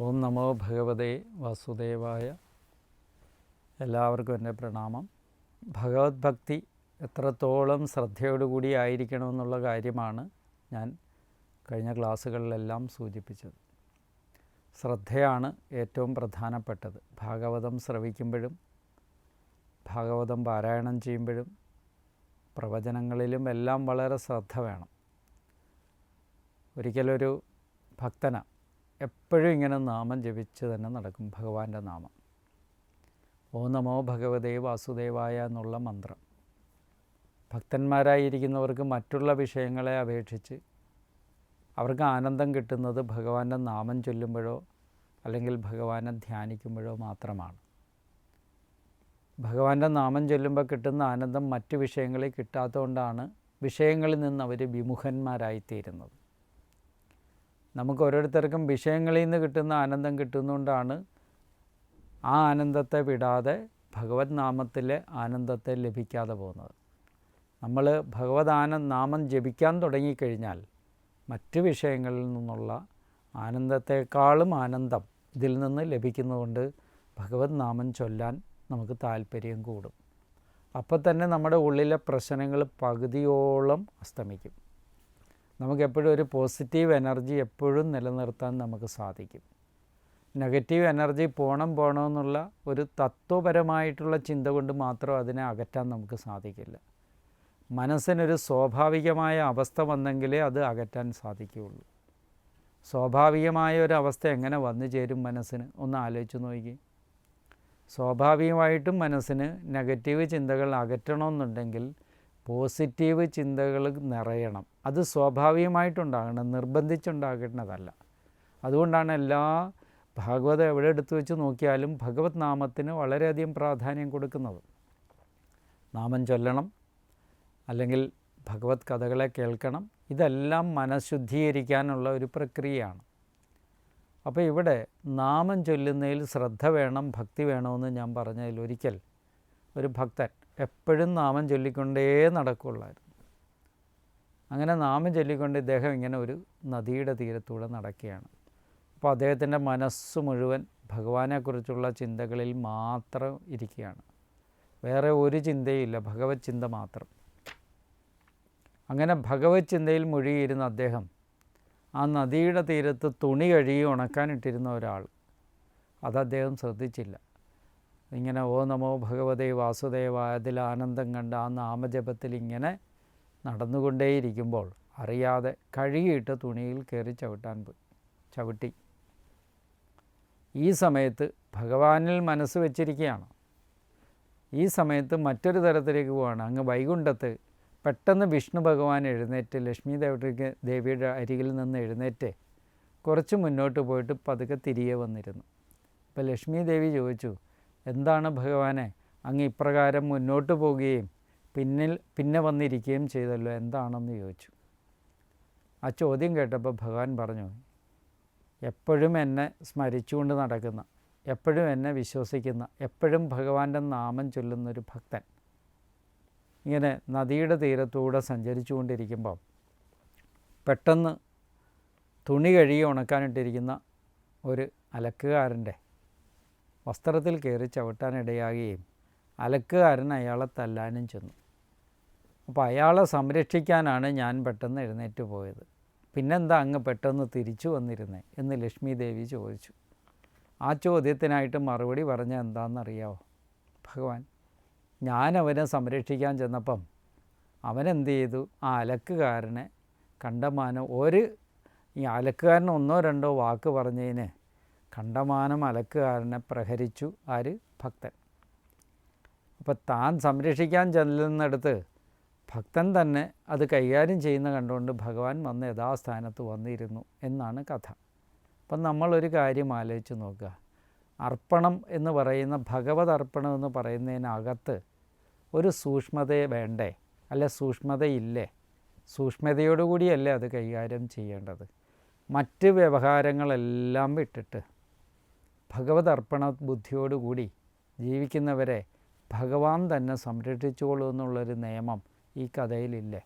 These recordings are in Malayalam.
ഓം നമോ ഭഗവതേ വാസുദേവായ എല്ലാവർക്കും എന്റെ പ്രണാമം. ഭഗവത് ഭക്തി എത്രത്തോളം ശ്രദ്ധയോടുകൂടി ആയിരിക്കണമെന്നുള്ള കാര്യമാണ് ഞാൻ കഴിഞ്ഞ ക്ലാസ്സുകളിലെല്ലാം സൂചിപ്പിച്ചത്. ശ്രദ്ധയാണ് ഏറ്റവും പ്രധാനപ്പെട്ടത്. ഭാഗവതം ശ്രവിക്കുമ്പോഴും ഭാഗവതം പാരായണം ചെയ്യുമ്പോഴും പ്രവചനങ്ങളിലും എല്ലാം വളരെ ശ്രദ്ധ വേണം. ഒരിക്കലൊരു ഭക്തന എപ്പോഴും ഇങ്ങനെ നാമം ജപിച്ച് തന്നെ നടക്കും ഭഗവാന്റെ നാമം. ഓ നമോ ഭഗവതേ വാസുദേവായ എന്നുള്ള മന്ത്രം. ഭക്തന്മാരായിരിക്കുന്നവർക്ക് മറ്റുള്ള വിഷയങ്ങളെ അപേക്ഷിച്ച് അവർക്ക് ആനന്ദം കിട്ടുന്നത് ഭഗവാന്റെ നാമം ചൊല്ലുമ്പോഴോ അല്ലെങ്കിൽ ഭഗവാനെ ധ്യാനിക്കുമ്പോഴോ മാത്രമാണ്. ഭഗവാന്റെ നാമം ചൊല്ലുമ്പോൾ കിട്ടുന്ന ആനന്ദം മറ്റു വിഷയങ്ങളിൽ കിട്ടാത്തതുകൊണ്ടാണ് വിഷയങ്ങളിൽ നിന്ന് അവർ വിമുഖന്മാരായിത്തീരുന്നത്. നമുക്ക് ഓരോരുത്തർക്കും വിഷയങ്ങളിൽ നിന്ന് കിട്ടുന്ന ആനന്ദം കിട്ടുന്നതുകൊണ്ടാണ് ആ ആനന്ദത്തെ വിടാതെ ഭഗവത് നാമത്തിലെ ആനന്ദത്തെ ലഭിക്കാതെ പോകുന്നത്. നമ്മൾ ഭഗവത് ആനന്ദ നാമം ജപിക്കാൻ തുടങ്ങിക്കഴിഞ്ഞാൽ മറ്റ് വിഷയങ്ങളിൽ നിന്നുള്ള ആനന്ദത്തെക്കാളും ആനന്ദം ഇതിൽ നിന്ന് ലഭിക്കുന്നതുകൊണ്ട് ഭഗവത് നാമം ചൊല്ലാൻ നമുക്ക് താല്പര്യം കൂടും. അപ്പോൾ തന്നെ നമ്മുടെ ഉള്ളിലെ പ്രശ്നങ്ങൾ പകുതിയോളം അസ്തമിക്കും. നമുക്കെപ്പോഴും ഒരു പോസിറ്റീവ് എനർജി എപ്പോഴും നിലനിർത്താൻ നമുക്ക് സാധിക്കും. നെഗറ്റീവ് എനർജി പോണം പോകണമെന്നുള്ള ഒരു തത്വപരമായിട്ടുള്ള ചിന്ത കൊണ്ട് മാത്രം അതിനെ അകറ്റാൻ നമുക്ക് സാധിക്കില്ല. മനസ്സിനൊരു സ്വാഭാവികമായ അവസ്ഥ വന്നെങ്കിലേ അത് അകറ്റാൻ സാധിക്കുകയുള്ളൂ. സ്വാഭാവികമായ ഒരു അവസ്ഥ എങ്ങനെ വന്നു ചേരും മനസ്സിന്? ഒന്ന് ആലോചിച്ച് നോക്കി സ്വാഭാവികമായിട്ടും മനസ്സിന് നെഗറ്റീവ് ചിന്തകൾ അകറ്റണമെന്നുണ്ടെങ്കിൽ പോസിറ്റീവ് ചിന്തകൾ നിറയണം. അത് സ്വാഭാവികമായിട്ടുണ്ടാകണം നിർബന്ധിച്ചുണ്ടാകേണ്ടതല്ല. അതുകൊണ്ടാണ് എല്ലാ ഭാഗവതം എവിടെ എടുത്തു വെച്ച് നോക്കിയാലും ഭഗവത് നാമത്തിന് വളരെയധികം പ്രാധാന്യം കൊടുക്കുന്നത്. നാമം ചൊല്ലണം അല്ലെങ്കിൽ ഭഗവത് കഥകളെ കേൾക്കണം ഇതെല്ലാം മനഃശുദ്ധീകരിക്കാനുള്ള ഒരു പ്രക്രിയയാണ്. അപ്പോൾ ഇവിടെ നാമം ചൊല്ലുന്നതിൽ ശ്രദ്ധ വേണം ഭക്തി വേണമെന്ന് ഞാൻ പറഞ്ഞതിൽ ഒരിക്കൽ ഒരു ഭക്തൻ എപ്പോഴും നാമം ചൊല്ലിക്കൊണ്ടേ നടക്കുള്ളായിരുന്നു. അങ്ങനെ നാമം ചൊല്ലിക്കൊണ്ട് ഇദ്ദേഹം ഇങ്ങനെ ഒരു നദിയുടെ തീരത്തൂടെ നടക്കുകയാണ്. അപ്പോൾ അദ്ദേഹത്തിന്റെ മനസ്സ് മുഴുവൻ ഭഗവാനെക്കുറിച്ചുള്ള ചിന്തകളിൽ മാത്രം ഇരിക്കുകയാണ്. വേറെ ഒരു ചിന്തയില്ല ഭഗവത് ചിന്ത മാത്രം. അങ്ങനെ ഭഗവത് ചിന്തയിൽ മുഴുകിയിരുന്ന അദ്ദേഹം ആ നദിയുടെ തീരത്ത് തുണി കഴുകി ഉണക്കാനിട്ടിരുന്ന ഒരാൾ. അത് അദ്ദേഹം ശ്രദ്ധിച്ചില്ല. ഇങ്ങനെ ഓ നമോ ഭഗവതേ വാസുദേവ അതിൽ ആനന്ദം കണ്ട ആ നാമജപത്തിൽ ഇങ്ങനെ നടന്നുകൊണ്ടേയിരിക്കുമ്പോൾ അറിയാതെ കഴുകിയിട്ട് തുണിയിൽ കയറി ചവിട്ടാൻ പോയി. ചവിട്ടി. ഈ സമയത്ത് ഭഗവാനിൽ മനസ്സ് വച്ചിരിക്കുകയാണ്. ഈ സമയത്ത് മറ്റൊരു തരത്തിലേക്ക് പോവാണ്. അങ്ങ് വൈകുണ്ഠത്ത് പെട്ടെന്ന് വിഷ്ണു ഭഗവാൻ എഴുന്നേറ്റ് ലക്ഷ്മി ദേവിക്ക് ദേവിയുടെ അരികിൽ നിന്ന് എഴുന്നേറ്റ് കുറച്ച് മുന്നോട്ട് പോയിട്ട് പതുക്കെ തിരികെ വന്നിരുന്നു. അപ്പോൾ ലക്ഷ്മി ദേവി ചോദിച്ചു എന്താണ് ഭഗവാനെ? അങ്ങ് ഇപ്രകാരം മുന്നോട്ട് പോവുകയും പിന്നിൽ പിന്നെ വന്നിരിക്കുകയും ചെയ്തല്ലോ. എന്താണെന്ന് ചോദിച്ചു. ആ ചോദ്യം കേട്ടപ്പോൾ ഭഗവാൻ പറഞ്ഞു എപ്പോഴും എന്നെ സ്മരിച്ചുകൊണ്ട് നടക്കുന്ന എപ്പോഴും എന്നെ വിശ്വസിക്കുന്ന എപ്പോഴും ഭഗവാന്റെ നാമം ചൊല്ലുന്നൊരു ഭക്തൻ. ഇങ്ങനെ നദിയുടെ തീരത്തൂടെ സഞ്ചരിച്ചു കൊണ്ടിരിക്കുമ്പോൾ പെട്ടെന്ന് തുണി കഴുകി ഉണക്കാനിട്ടിരിക്കുന്ന ഒരു അലക്കുകാരന്റെ വസ്ത്രത്തിൽ കയറി ചവിട്ടാനിടയാകുകയും അലക്കുകാരൻ അയാളെ തല്ലാനും ചെന്നു. അപ്പോൾ അയാളെ സംരക്ഷിക്കാനാണ് ഞാൻ പെട്ടെന്ന് എഴുന്നേറ്റ് പോയത്. പിന്നെന്താ അങ്ങ് പെട്ടെന്ന് തിരിച്ചു വന്നിരുന്നേ എന്ന് ലക്ഷ്മി ദേവി ചോദിച്ചു. ആ ചോദ്യത്തിനായിട്ട് മറുപടി പറഞ്ഞ എന്താണെന്നറിയാവോ? ഭഗവാൻ ഞാൻ അവനെ സംരക്ഷിക്കാൻ ചെന്നപ്പം അവനെന്ത് ചെയ്തു? ആ അലക്കുകാരനെ കണ്ടമാനം ഒരു ഈ അലക്കുകാരൻ ഒന്നോ രണ്ടോ വാക്ക് പറഞ്ഞതിന് കണ്ടമാനം അലക്കുകാരനെ പ്രഹരിച്ചു ആര്? ഭക്തൻ. അപ്പോൾ താൻ സംരക്ഷിക്കാൻ ചെല്ലുന്നിടത്ത് ഭക്തൻ തന്നെ അത് കൈകാര്യം ചെയ്യുന്ന കണ്ടുകൊണ്ട് ഭഗവാൻ വന്ന് യഥാസ്ഥാനത്ത് വന്നിരുന്നു എന്നാണ് കഥ. അപ്പം നമ്മളൊരു കാര്യം ആലോചിച്ച് നോക്കുക. അർപ്പണം എന്ന് പറയുന്ന ഭഗവത് അർപ്പണം എന്ന് പറയുന്നതിനകത്ത് ഒരു സൂക്ഷ്മത വേണ്ടേ? അല്ല സൂക്ഷ്മതയില്ലേ? സൂക്ഷ്മതയോടുകൂടിയല്ലേ അത് കൈകാര്യം ചെയ്യേണ്ടത്? മറ്റ് വ്യവഹാരങ്ങളെല്ലാം വിട്ടിട്ട് ഭഗവത് അർപ്പണ ബുദ്ധിയോടുകൂടി ജീവിക്കുന്നവരെ ഭഗവാൻ തന്നെ സംരക്ഷിച്ചോളൂ എന്നുള്ളൊരു നിയമം ഈ കഥയിലില്ലേ.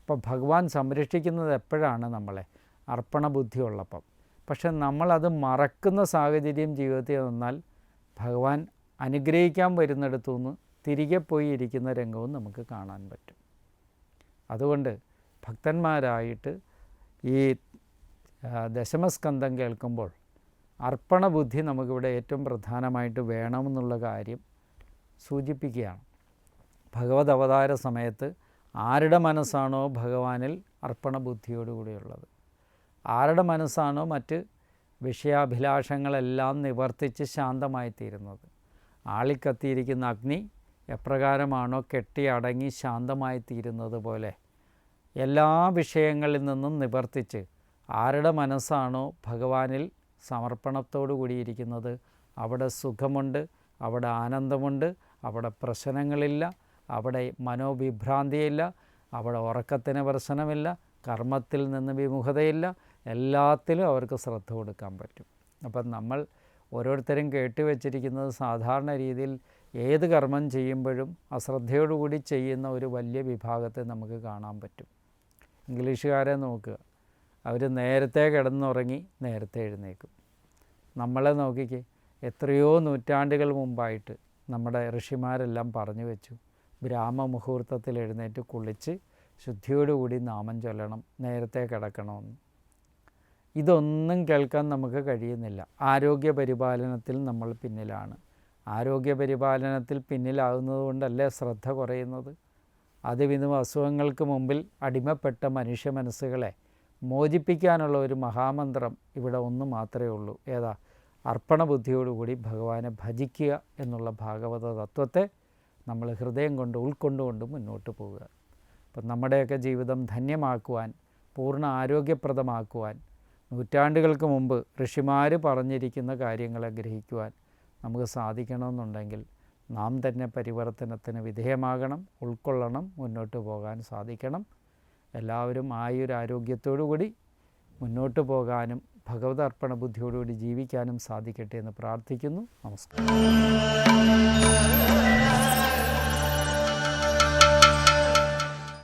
അപ്പോൾ ഭഗവാൻ സംരക്ഷിക്കുന്നത് എപ്പോഴാണ് നമ്മളെ? അർപ്പണ ബുദ്ധി ഉള്ളപ്പം പക്ഷെ നമ്മളത് മറക്കുന്ന സാഹചര്യം ജീവിതത്തിൽ വന്നാൽ ഭഗവാൻ അനുഗ്രഹിക്കാൻ വരുന്നിടത്തു നിന്ന് തിരികെ പോയി ഇരിക്കുന്ന രംഗവും നമുക്ക് കാണാൻ പറ്റും. അതുകൊണ്ട് ഭക്തന്മാരായിട്ട് ഈ ദശമസ്കന്ധം കേൾക്കുമ്പോൾ അർപ്പണ ബുദ്ധി നമുക്കിവിടെ ഏറ്റവും പ്രധാനമായിട്ട് വേണമെന്നുള്ള കാര്യം സൂചിപ്പിക്കുകയാണ്. ഭഗവത് അവതാര സമയത്ത് ആരുടെ മനസ്സാണോ ഭഗവാനിൽ അർപ്പണ ബുദ്ധിയോടുകൂടിയുള്ളത് ആരുടെ മനസ്സാണോ മറ്റ് വിഷയാഭിലാഷങ്ങളെല്ലാം നിവർത്തിച്ച് ശാന്തമായി തീരുന്നത് ആളിക്കത്തിയിരിക്കുന്ന അഗ്നി എപ്രകാരമാണോ കെട്ടി അടങ്ങി ശാന്തമായി തീരുന്നത് പോലെ എല്ലാ വിഷയങ്ങളിൽ നിന്നും നിവർത്തിച്ച് ആരുടെ മനസ്സാണോ ഭഗവാനിൽ സമർപ്പണത്തോടു കൂടിയിരിക്കുന്നത്. അവിടെ സുഖമുണ്ട് അവിടെ ആനന്ദമുണ്ട് അവിടെ പ്രശ്നങ്ങളില്ല അവിടെ മനോവിഭ്രാന്തിയില്ല അവിടെ ഉറക്കത്തിന് പ്രശ്നമില്ല കർമ്മത്തിൽ നിന്ന് വിമുഖതയില്ല. എല്ലാത്തിലും അവർക്ക് ശ്രദ്ധ കൊടുക്കാൻ പറ്റും. അപ്പം നമ്മൾ ഓരോരുത്തരും കേട്ടുവച്ചിരിക്കുന്നത് സാധാരണ രീതിയിൽ ഏത് കർമ്മം ചെയ്യുമ്പോഴും അശ്രദ്ധയോടുകൂടി ചെയ്യുന്ന ഒരു വലിയ വിഭാഗത്തെ നമുക്ക് കാണാൻ പറ്റും. ഇംഗ്ലീഷുകാരെ നോക്കുക. അവർ നേരത്തെ കിടന്നുറങ്ങി നേരത്തെ എഴുന്നേക്കും നമ്മളെ നോക്കിക്കേ എത്രയോ നൂറ്റാണ്ടുകൾ മുമ്പായിട്ട് നമ്മുടെ ഋഷിമാരെല്ലാം പറഞ്ഞു വെച്ചു ബ്രാഹ്മ മുഹൂർത്തത്തിൽ എഴുന്നേറ്റ് കുളിച്ച് ശുദ്ധിയോടുകൂടി നാമം ചൊല്ലണം നേരത്തെ കിടക്കണമെന്ന്. ഇതൊന്നും കേൾക്കാൻ നമുക്ക് കഴിയുന്നില്ല. ആരോഗ്യ പരിപാലനത്തിൽ നമ്മൾ പിന്നിലാണ്. ആരോഗ്യ പരിപാലനത്തിൽ പിന്നിലാകുന്നത് കൊണ്ടല്ലേ ശ്രദ്ധ കുറയുന്നത്? അതിവിധം അസുഖങ്ങൾക്ക് മുമ്പിൽ അടിമപ്പെട്ട മനുഷ്യ മനസ്സുകളെ മോചിപ്പിക്കാനുള്ള ഒരു മഹാമന്ത്രം ഇവിടെ ഒന്ന് മാത്രമേ ഉള്ളൂ. ഏതാ? അർപ്പണ ബുദ്ധിയോടുകൂടി ഭഗവാനെ ഭജിക്കുക എന്നുള്ള ഭാഗവത തത്വത്തെ നമ്മൾ ഹൃദയം കൊണ്ട് ഉൾക്കൊണ്ടുകൊണ്ട് മുന്നോട്ട് പോവുക. അപ്പം നമ്മുടെയൊക്കെ ജീവിതം ധന്യമാക്കുവാൻ പൂർണ ആരോഗ്യപ്രദമാക്കുവാൻ നൂറ്റാണ്ടുകൾക്ക് മുമ്പ് ഋഷിമാർ പറഞ്ഞിരിക്കുന്ന കാര്യങ്ങളെ ഗ്രഹിക്കുവാൻ നമുക്ക് സാധിക്കണമെന്നുണ്ടെങ്കിൽ നാം തന്നെ പരിവർത്തനത്തിന് വിധേയമാകണം ഉൾക്കൊള്ളണം മുന്നോട്ട് പോകാൻ സാധിക്കണം. എല്ലാവരും ആയൊരു ആരോഗ്യത്തോടു കൂടി മുന്നോട്ട് പോകാനും ഭഗവത് അർപ്പണ ബുദ്ധിയോടുകൂടി ജീവിക്കാനും സാധിക്കട്ടെ എന്ന് പ്രാർത്ഥിക്കുന്നു. നമസ്കാരം.